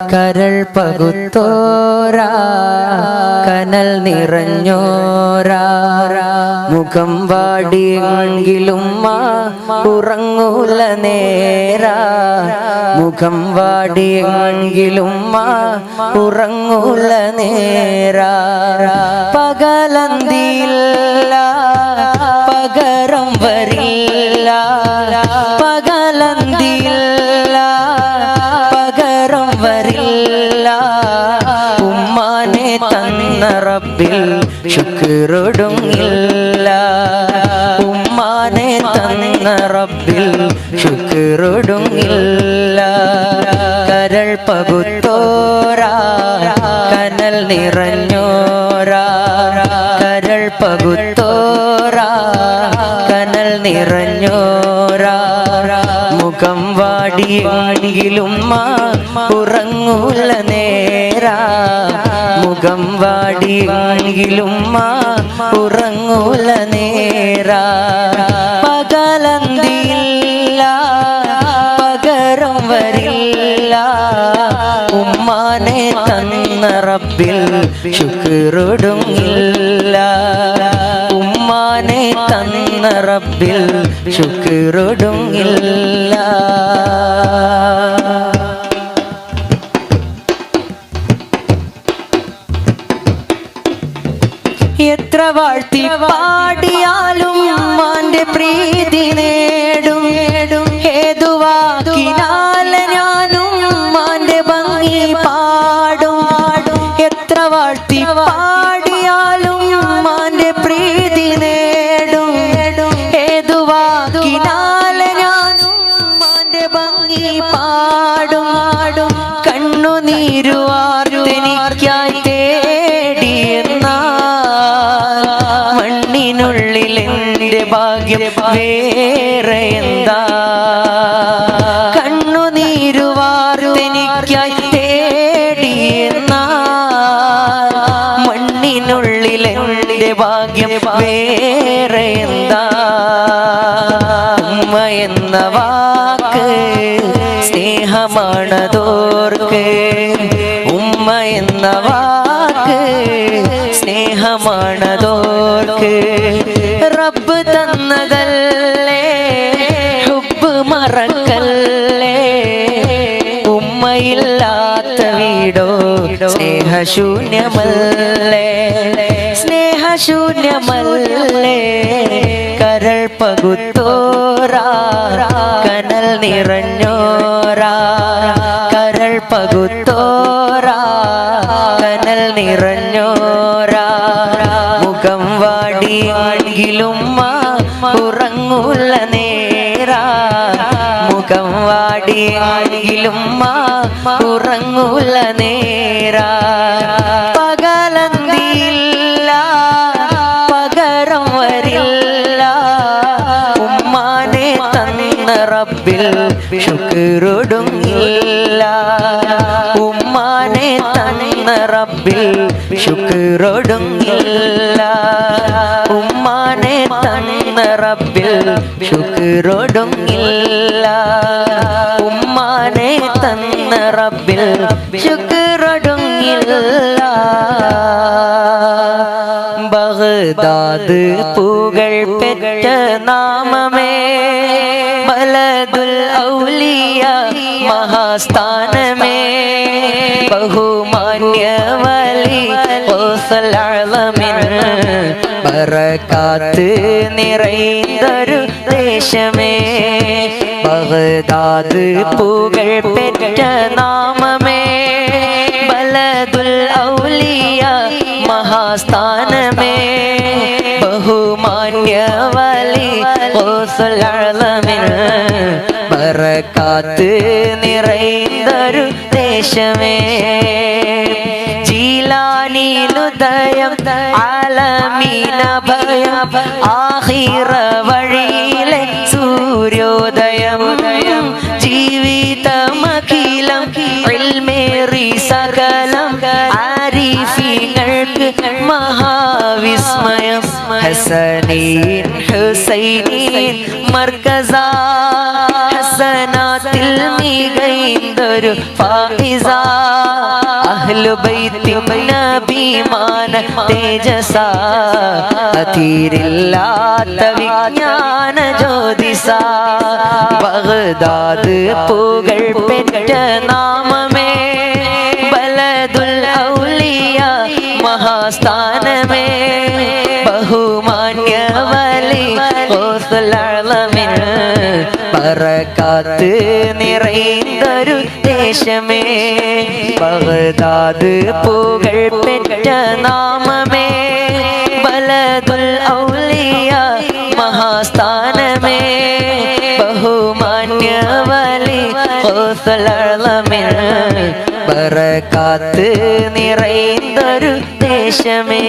കരൾ പകുത്തോരാ കനൽ നിറഞ്ഞോരാ. മുഖം വാടിയെങ്കിലും ഉറങ്ങൂല നേരാ. മുഖം വാടിയെങ്കിലും ഉറങ്ങൂല നേരാ. പകലന്തില്ല പകരം വരില്ല. തന്ന റബ്ബിൽ ശുക്രൊടുങ്ങില്ല ഉമ്മാനെ തന്ന റബ്ബിൽ ശുക്രൊടുങ്ങില്ല കരൾ പകുത്തോരാ കനൽ നിറഞ്ഞോരാ. കരൾ പകുത്തോരാ കനൽ നിറഞ്ഞോരാ. മുഖം വാടിയെങ്കിലും ഉറങ്ങൂല നേരാ. മുഖം വാടിയെങ്കിലും ഉറങ്ങൂല നേര. പകലന്തില്ല പകരം വരില്ല. ഉമ്മാനെ തന്ന റബ്ബിൽ ശുക്രൊടുങ്ങില്ല. ഉമ്മാനെ തന്ന റബ്ബിൽ ശുക്രൊടുങ്ങില്ല. വാഴ്ത്തി പാടിയാലും മാന്റെ പ്രീതി നേടും. നേടും ഞാനും മാന്റെ ഭംഗി പാടും. എത്ര വാഴ്ത്തി പാടിയാലും മാന്റെ പ്രീതി നേടും. നേടും ഞാനും മാന്റെ ഭംഗി പാടും. പാടും വേറെ എന്താ കണ്ണുനീരുവാർത്തെനിക്കായി തേടി മണ്ണിനുള്ളിലെ ഉള്ളിലെ ഭാഗ്യം വേറെ എന്താ ഉമ്മ എന്ന വാക്ക് സ്നേഹമാണതോർക്ക്. ഉമ്മ എന്ന വാക്ക് സ്നേഹമാണതോർക്ക്. റബ്ബ് മറക്കല്ലേ ഉമ്മയില്ലാത്ത വീടോ? സ്നേഹശൂന്യമല്ലേ? സ്നേഹശൂന്യമല്ലേ? കരൾ പകുത്തോറാ കനൽ നിറഞ്ഞോറാ കരൾ പകുത്തോറാ കനൽ നിറഞ്ഞോറാ മുഖം വാടിയാണെങ്കിലും ഉറങ്ങൂല വാടിയെങ്കിലും ഉറങ്ങൂല നേര. പകലന്തില്ല പകരം വരില്ല. ഉമ്മാനെ തന്ന റബ്ബിൽ ശുക്രൊടുങ്ങില്ല. ഉമ്മാനെ തന്ന റബ്ബിൽ ശുക്രൊടുങ്ങില്ല. ഉമ്മാനെ തന്ന റബ്ബിൽ ശുക്രൊടുങ്ങില്ല. തന്ന റബ്ബിൽ ശുക്രൊടുങ്ങില്ല ബഗ്ദാദ് പൂകൾ പെറ്റ നാമമേ. ബലദുൽ ഔലിയ മഹാസ്ഥാനമേ. ബഹുമാന്യ വലി ഓസലമിൻ ബറകാത്ത് നിറൈന്തൊരു ദേശമേ. ബഗ്ദാദ് പൂകൾ പെറ്റ നാമമേ. ബലദുൽ ഔലിയ മഹാസ്ഥാനമേ. ബഹുമാന്യ വലി ഓസുലമിൻ ബറക്കാത്ത് നിറൈന്തൊരു ദേശമേ. ജീലാനിലുദയം ആലമീന ഭയം ആഹിറ വഴിയിലെ സൂര്യോദയം. ഇൽമേറി സകലം ആരിഫ ആരിഫീങ്ങൾക്ക് മഹാവിസ്മയം. ഹസനീൻ ഹുസൈനീൻ മർക്കസ. ഹസനാത്തിൽ മികൈന്തൊരു ഫായിസ അഹ്ലുബൈത്തി നബിമാന തേജസ. അതിരില്ലാത്ത വിജ്ഞാന ജ്യോതിസ. ബഗ്ദാദ് പുകൾ പെറ്റ നാമമേ. ബലദുൽ ഔലിയ മഹാസ്ഥാനമേ. ബഹുമാന്യ വലി ഓസുലളമിൻ പറക്കാത്ത് നിറയുന്നൊരു ദേശമേ. ബഹദാദ് പുകൾ പെറ്റ നാമമേ. ബലദുൽ ഔലിയ മഹാസ്ഥാനമേ. ബഹുമാന്യ വലി ഓസുലളമിൻ പറക്കാത്ത് നിറയുന്നൊരു ദേശമേ.